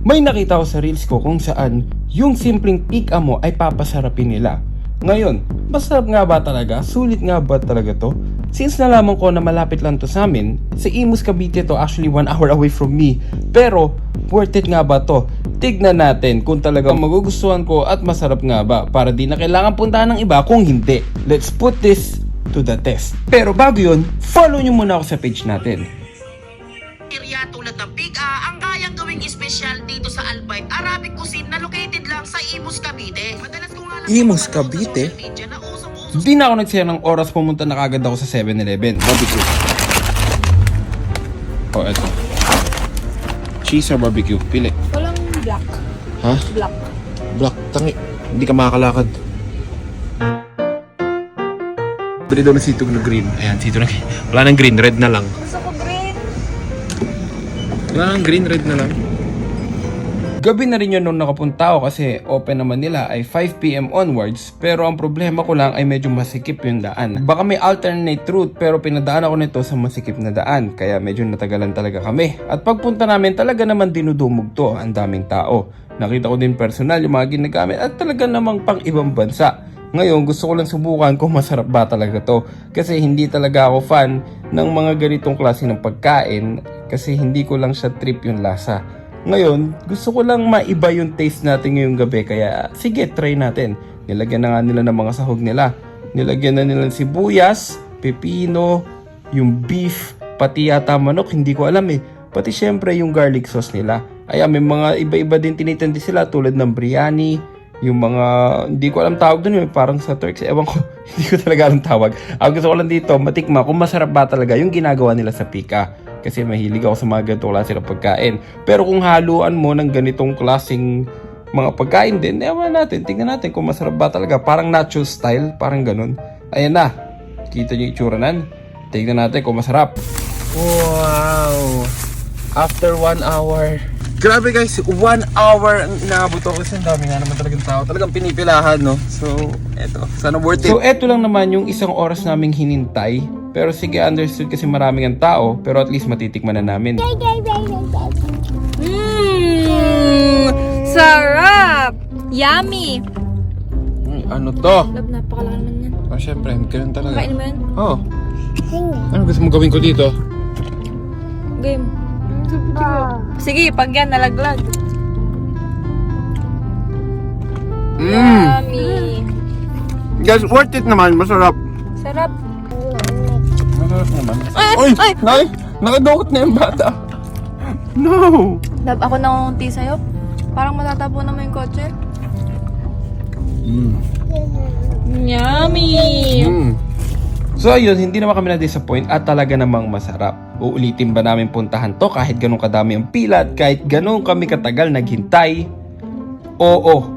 May nakita ko sa reels ko kung saan yung simpleng pika mo ay papasarapin nila. Ngayon, masarap nga ba talaga? Sulit nga ba talaga to? Since nalaman ko na malapit lang to sa amin, sa Imus Cavite to actually 1 hour away from me. Pero, worth it nga ba to? Tignan natin kung talaga magugustuhan ko at masarap nga ba para di na kailangan puntahan ng iba kung hindi. Let's put this to the test. Pero bago yun, follow nyo muna ako sa page natin. Imus, Cavite? Hindi na ako nagsaya ng oras pumunta na kagad ako sa 7-Eleven. Barbecue. Oh, eto. Cheese or barbecue? Pili. Walang black. Ha? Black. Black, tangi. Hindi ka makakalakad. Bili daw ng sitog na green. Ayan, sitog na Wala nang green, red na lang. Gusto ko green. Wala nang green, red na lang. Gabi na rin yun nung nakapunta ako kasi open naman nila ay 5pm onwards pero ang problema ko lang ay medyo masikip yung daan. Baka may alternate route pero pinadaan ako nito sa masikip na daan kaya medyo natagalan talaga kami. At pagpunta namin talaga naman dinudumog to ang daming tao. Nakita ko din personal yung mga ginagamit at talaga namang pang ibang bansa. Ngayon, gusto ko lang subukan kung masarap ba talaga to. Kasi hindi talaga ako fan ng mga ganitong klase ng pagkain kasi hindi ko lang siya trip yung lasa. Ngayon, gusto ko lang maiba yung taste natin ngayong gabi kaya sige, try natin. Nilagyan na nga nila ng mga sahog nila. Nilagyan na nila ng sibuyas, pepino, yung beef, pati yata manok, hindi ko alam eh. Pati syempre yung garlic sauce nila. Ayan, may mga iba-iba din tinitindi sila tulad ng biryani, yung mga, hindi ko alam tawag yung parang sa Turks, ewan ko, hindi ko talaga alam tawag. Ang gusto ko lang dito, matikma kung masarap ba talaga yung ginagawa nila sa pika. Kasi mahilig ako sa mga ganitong klase ng pagkain. Pero kung haluan mo ng ganitong klaseng mga pagkain din, ewan natin, tingnan natin kung masarap ba talaga. Parang nacho style, parang ganun. Ayan na, kita yung itsura nan. Tingnan natin kung masarap. Wow! After one hour. Grabe guys, one hour ang inaabot ako kasi ang dami nga naman talagang tao. Talagang pinipilahan, no? So, eto. Sana worth it. So, eto lang naman yung isang oras naming hinintay. Pero sige, understood kasi maraming ang tao. Pero at least matitikman na namin. Mmm! Sarap! Yummy! Mm, ano to? Love, napakalaki naman yan. Oh, syempre, ganun talaga. Kain mo yan? Oo. Oh. Ano gusto mo gawin ko dito? Game. Sige, pag yan, nalaglag. Mm. Yummy! Guys, worth it naman. Masarap. Sarap. Naman. Ay, Uy! ay! Nay! Nakadukot na yung bata. No! Love, ako nangunti sa'yo. Parang matatapo naman yung kotse. Mm. Yummy! Mm. So ayun, hindi naman kami na-disappoint at talaga namang masarap. Uulitin ba namin puntahan to kahit ganun kadami ang pila at kahit ganun kami katagal naghintay? Oo.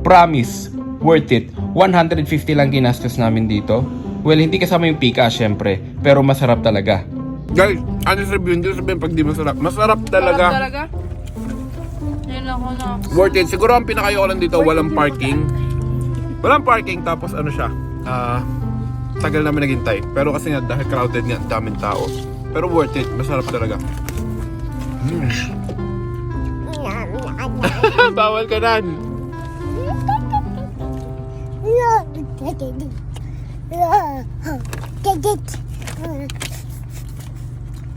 Promise. Worth it. 150 lang ginastos namin dito. Well, hindi kasama yung pika, syempre. Pero masarap talaga. Guys, honest review, hindi sabihin pag di masarap. Masarap Sarap talaga. Yan ako na. Worth it. Siguro ang pinakayo ko lang dito, walang parking. Walang parking, tapos ano siya, ah, tagal namin naghintay. Pero kasi nga, dahil crowded nga, daming tao. Pero worth it, masarap talaga. Mm. Bawal ka nan. Get it.